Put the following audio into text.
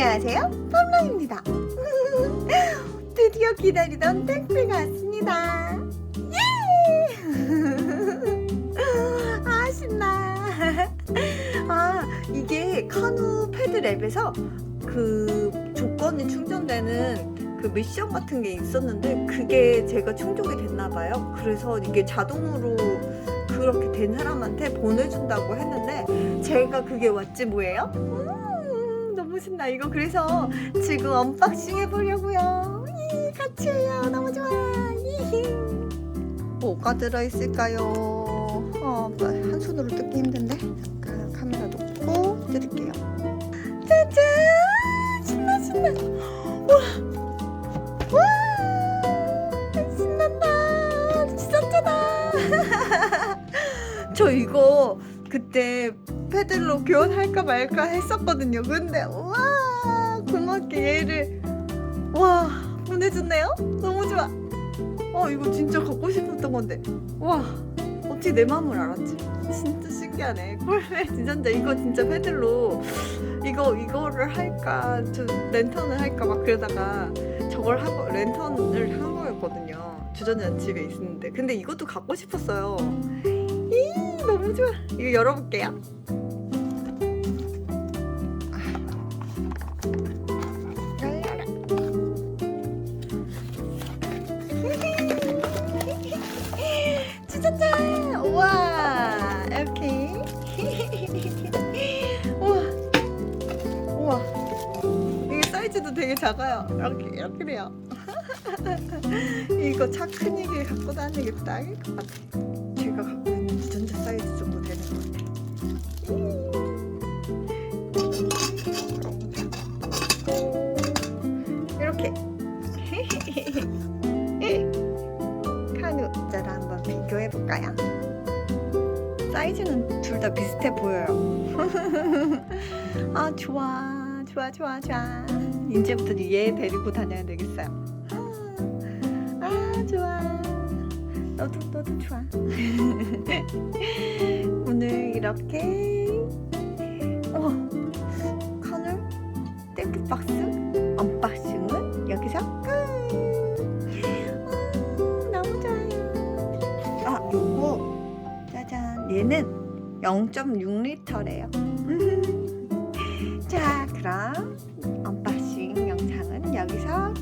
안녕하세요, 팜랑입니다. 드디어 기다리던 택배가 왔습니다. 예! 아 신나. 아 이게 카누 패드 랩에서 그 조건이 충전되는 그 미션 같은 게 있었는데 그게 제가 충족이 됐나 봐요. 그래서 이게 자동으로 그렇게 된 사람한테 보내준다고 했는데 제가 그게 왔지 뭐예요? 음, 너무 신나 이거 그래서 지금 언박싱 해보려고요. 이, 같이 해요. 너무 좋아. 이. 뭐가 들어있을까요? 어, 한 손으로 뜯기 힘든데 잠깐 카메라 놓고 뜯을게요. 짜잔! 신나 신나. 와, 와, 신난다. 찢었잖아. 저 이거 그때 패들로 교환할까 말까 했었거든요. 근데 와 고맙게 얘를 와 보내줬네요. 너무 좋아. 어 이거 진짜 갖고 싶었던 건데 와 어떻게 내 마음을 알았지? 진짜 신기하네. 꿀매 진짜 이거 진짜 패들로 이거 이거를 할까 저 랜턴을 할까 막 그러다가 저걸 하고 랜턴을 한 거였거든요. 주전자 집에 있었는데 근데 이것도 갖고 싶었어요. 이 너무 좋아. 이거 열어볼게요. 이게 사이즈도 되게 작아요. 이렇게 이렇게 돼요. 이거 차 큰 이게 갖고 다니기 딱일 것 같아. 카누 자를 한번 비교해 볼까요? 사이즈는 둘 다 비슷해 보여요. 아 좋아, 좋아, 좋아, 좋아. 이제부터 얘 데리고 다녀야 되겠어요. 아, 아 좋아. 너도 너도 좋아. 오늘 이렇게 어 카누 땡큐 박스 얘는 0.6리터래요. 자 그럼 언박싱 영상은 여기서